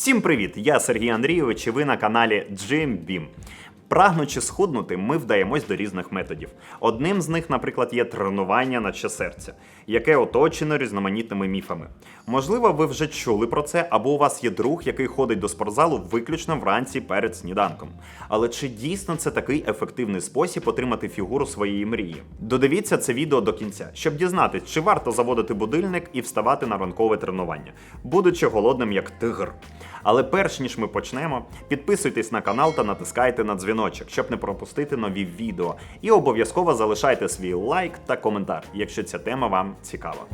Всім привіт! Я Сергій Андрійович і ви на каналі Джим Бім. Прагнучи схуднути, ми вдаємось до різних методів. Одним з них, наприклад, є тренування наче серця, яке оточено різноманітними міфами. Можливо, ви вже чули про це, або у вас є друг, який ходить до спортзалу виключно вранці перед сніданком. Але чи дійсно це такий ефективний спосіб отримати фігуру своєї мрії? Додивіться це відео до кінця, щоб дізнатись, чи варто заводити будильник і вставати на ранкове тренування, будучи голодним як тигр. Але перш ніж ми почнемо, підписуйтесь на канал та натискайте на дзвіночок, щоб не пропустити нові відео. І обов'язково залишайте свій лайк та коментар, якщо ця тема вам цікава.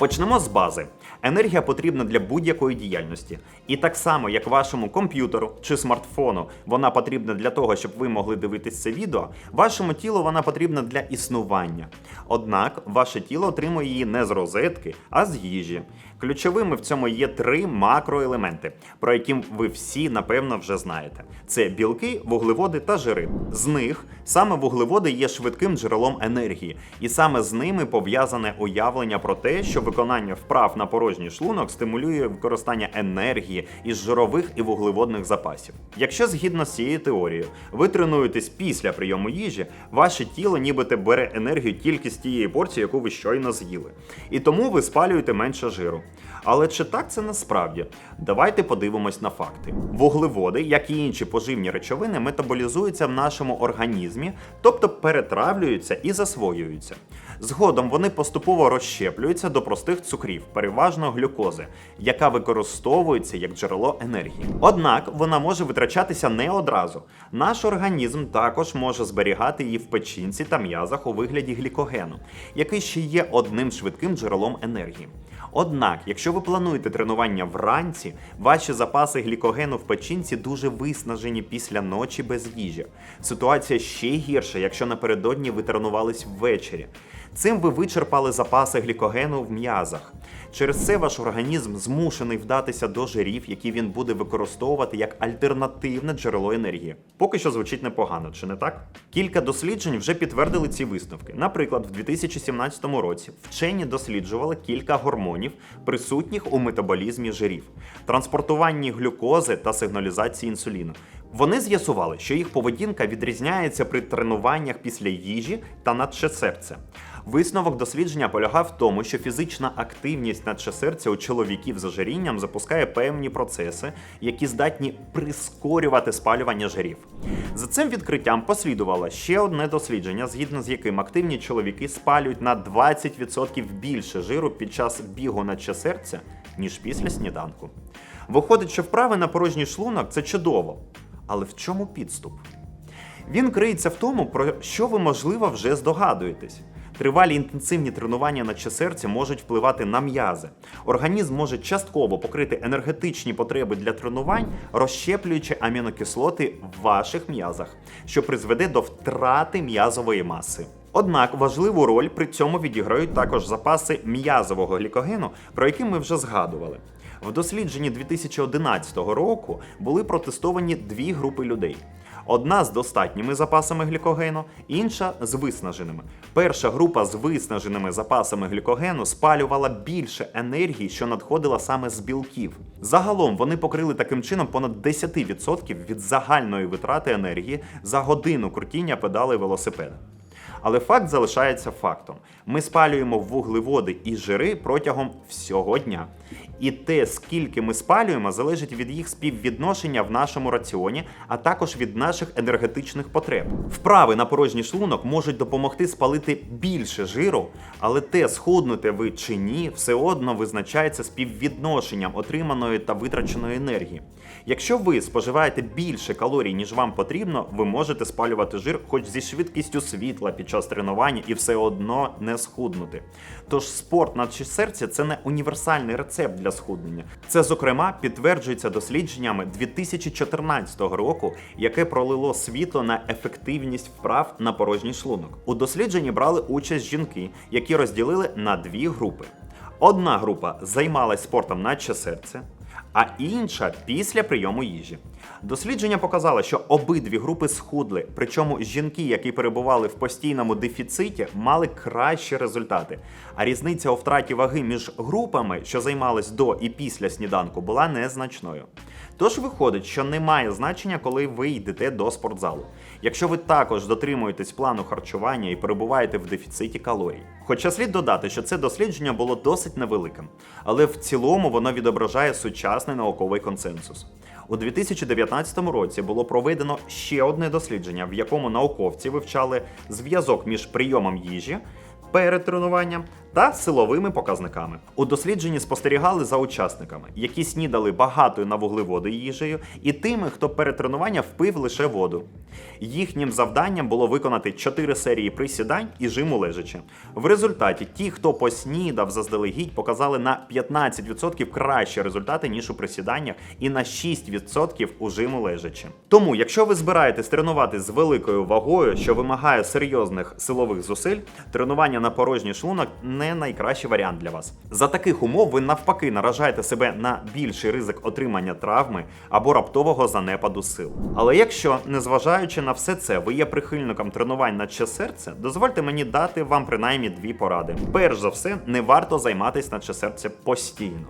Почнемо з бази. Енергія потрібна для будь-якої діяльності. І так само, як вашому комп'ютеру чи смартфону, вона потрібна для того, щоб ви могли дивитись це відео, вашому тілу вона потрібна для існування. Однак ваше тіло отримує її не з розетки, а з їжі. Ключовими в цьому є три макроелементи, про які ви всі напевно вже знаєте: це білки, вуглеводи та жири. З них саме вуглеводи є швидким джерелом енергії, і саме з ними пов'язане уявлення про те, що виконання вправ на порожній шлунок стимулює використання енергії із жирових і вуглеводних запасів. Якщо згідно з цією теорією, ви тренуєтесь після прийому їжі, ваше тіло нібито бере енергію тільки з тієї порції, яку ви щойно з'їли. І тому ви спалюєте менше жиру. Але чи так це насправді? Давайте подивимось на факти. Вуглеводи, як і інші поживні речовини, метаболізуються в нашому організмі, тобто перетравлюються і засвоюються. Згодом вони поступово розщеплюються до простих цукрів, переважно глюкози, яка використовується як джерело енергії. Однак вона може витрачатися не одразу. Наш організм також може зберігати її в печінці та м'язах у вигляді глікогену, який ще є одним швидким джерелом енергії. Однак, якщо ви плануєте тренування вранці, ваші запаси глікогену в печінці дуже виснажені після ночі без їжі. Ситуація ще гірша, якщо напередодні ви тренувались ввечері. Цим ви вичерпали запаси глікогену в м'язах. Через це ваш організм змушений вдатися до жирів, які він буде використовувати як альтернативне джерело енергії. Поки що звучить непогано, чи не так? Кілька досліджень вже підтвердили ці висновки. Наприклад, в 2017 році вчені досліджували кілька гормонів, присутніх у метаболізмі жирів, транспортуванні глюкози та сигналізації інсуліну. Вони з'ясували, що їх поведінка відрізняється при тренуваннях після їжі та надше серця. Висновок дослідження полягав в тому, що фізична активність надше серця у чоловіків з ожирінням запускає певні процеси, які здатні прискорювати спалювання жирів. За цим відкриттям послідувало ще одне дослідження, згідно з яким активні чоловіки спалюють на 20% більше жиру під час бігу надше серця, ніж після сніданку. Виходить, що вправи на порожній шлунок це чудово. Але в чому підступ? Він криється в тому, про що ви, можливо, вже здогадуєтесь. Тривалі інтенсивні тренування на серця можуть впливати на м'язи. Організм може частково покрити енергетичні потреби для тренувань, розщеплюючи амінокислоти в ваших м'язах, що призведе до втрати м'язової маси. Однак важливу роль при цьому відіграють також запаси м'язового глікогену, про які ми вже згадували. В дослідженні 2011 року були протестовані дві групи людей. Одна з достатніми запасами глікогену, інша з виснаженими. Перша група з виснаженими запасами глікогену спалювала більше енергії, що надходила саме з білків. Загалом вони покрили таким чином понад 10% від загальної витрати енергії за годину крутіння педалей велосипеда. Але факт залишається фактом: ми спалюємо вуглеводи і жири протягом всього дня. І те, скільки ми спалюємо, залежить від їх співвідношення в нашому раціоні, а також від наших енергетичних потреб. Вправи на порожній шлунок можуть допомогти спалити більше жиру, але те, схуднете ви чи ні, все одно визначається співвідношенням отриманої та витраченої енергії. Якщо ви споживаєте більше калорій, ніж вам потрібно, ви можете спалювати жир хоч зі швидкістю світла під час тренування і все одно не схуднути. Тож спорт на серця це не універсальний рецепт для схуднення. Це, зокрема, підтверджується дослідженнями 2014 року, яке пролило світло на ефективність вправ на порожній шлунок. У дослідженні брали участь жінки, які розділили на дві групи. Одна група займалась спортом наче серце, а інша після прийому їжі. Дослідження показало, що обидві групи схудли, причому жінки, які перебували в постійному дефіциті, мали кращі результати. А різниця у втраті ваги між групами, що займались до і після сніданку, була незначною. Тож виходить, що немає значення, коли ви йдете до спортзалу. Якщо ви також дотримуєтесь плану харчування і перебуваєте в дефіциті калорій. Хоча слід додати, що це дослідження було досить невеликим, але в цілому воно відображає сучасний науковий консенсус. У 2019 році було проведено ще одне дослідження, в якому науковці вивчали зв'язок між прийомом їжі перед тренуванням та силовими показниками. У дослідженні спостерігали за учасниками, які снідали багатою на вуглеводи їжею, і тими, хто перед тренуванням впив лише воду. Їхнім завданням було виконати 4 серії присідань і жиму лежачи. В результаті ті, хто поснідав заздалегідь, показали на 15% кращі результати, ніж у присіданнях, і на 6% у жиму лежачи. Тому, якщо ви збираєтесь тренувати з великою вагою, що вимагає серйозних силових зусиль, тренування на порожній шлунок не найкращий варіант для вас. За таких умов ви навпаки наражаєте себе на більший ризик отримання травми або раптового занепаду сил. Але якщо, незважаючи на все це, ви є прихильником тренувань на ще серце, дозвольте мені дати вам принаймні дві поради. Перш за все, не варто займатися на ще серце постійно.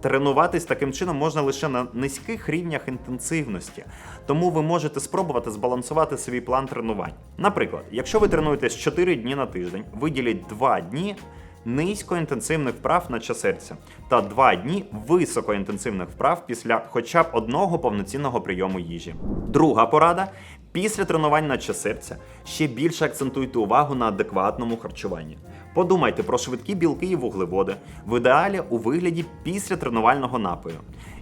Тренуватись таким чином можна лише на низьких рівнях інтенсивності, тому ви можете спробувати збалансувати свій план тренувань. Наприклад, якщо ви тренуєтесь 4 дні на тиждень, виділіть 2 дні низькоінтенсивних вправ на час та 2 дні високоінтенсивних вправ після хоча б одного повноцінного прийому їжі. Друга порада. Після тренувань на серця ще більше акцентуйте увагу на адекватному харчуванні. Подумайте про швидкі білки і вуглеводи, в ідеалі у вигляді після тренувального напою.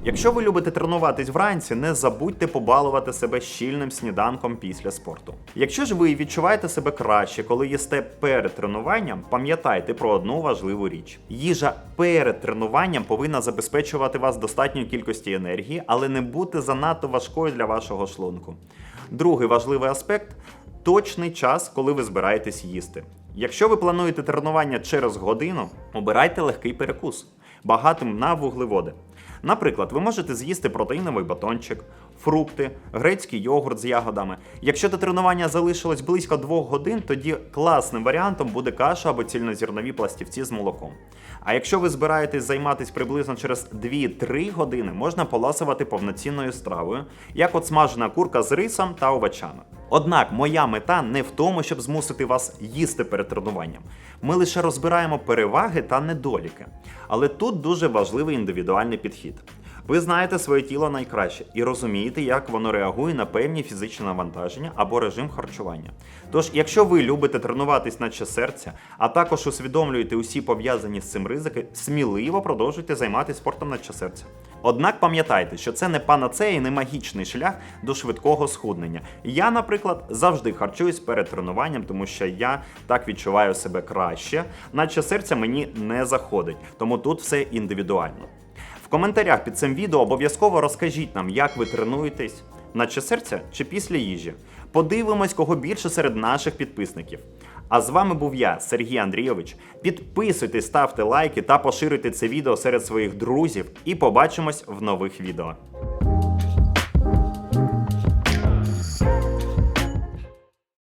Якщо ви любите тренуватись вранці, не забудьте побалувати себе щільним сніданком після спорту. Якщо ж ви відчуваєте себе краще, коли їсте перед тренуванням, пам'ятайте про одну важливу річ: їжа перед тренуванням повинна забезпечувати вас достатньою кількості енергії, але не бути занадто важкою для вашого шлунку. Другий важливий аспект точний час, коли ви збираєтесь їсти. Якщо ви плануєте тренування через годину, обирайте легкий перекус, багатим на вуглеводи. Наприклад, ви можете з'їсти протеїновий батончик, фрукти, грецький йогурт з ягодами. Якщо до тренування залишилось близько 2 годин, тоді класним варіантом буде каша або цільнозірнові пластівці з молоком. А якщо ви збираєтесь займатися приблизно через 2-3 години, можна поласувати повноцінною стравою, як от смажена курка з рисом та овочами. Однак моя мета не в тому, щоб змусити вас їсти перед тренуванням. Ми лише розбираємо переваги та недоліки. Але тут дуже важливий індивідуальний підхід. Ви знаєте своє тіло найкраще і розумієте, як воно реагує на певні фізичні навантаження або режим харчування. Тож, якщо ви любите тренуватись наче серця, а також усвідомлюєте усі пов'язані з цим ризики, сміливо продовжуйте займатися спортом наче серця. Однак пам'ятайте, що це не панацея і не магічний шлях до швидкого схуднення. Я, наприклад, завжди харчуюсь перед тренуванням, тому що я так відчуваю себе краще, наче серця мені не заходить, тому тут все індивідуально. В коментарях під цим відео обов'язково розкажіть нам, як ви тренуєтесь, наче серця чи після їжі. Подивимось, кого більше серед наших підписників. А з вами був я, Сергій Андрійович. Підписуйтесь, ставте лайки та поширюйте це відео серед своїх друзів, і побачимось в нових відео.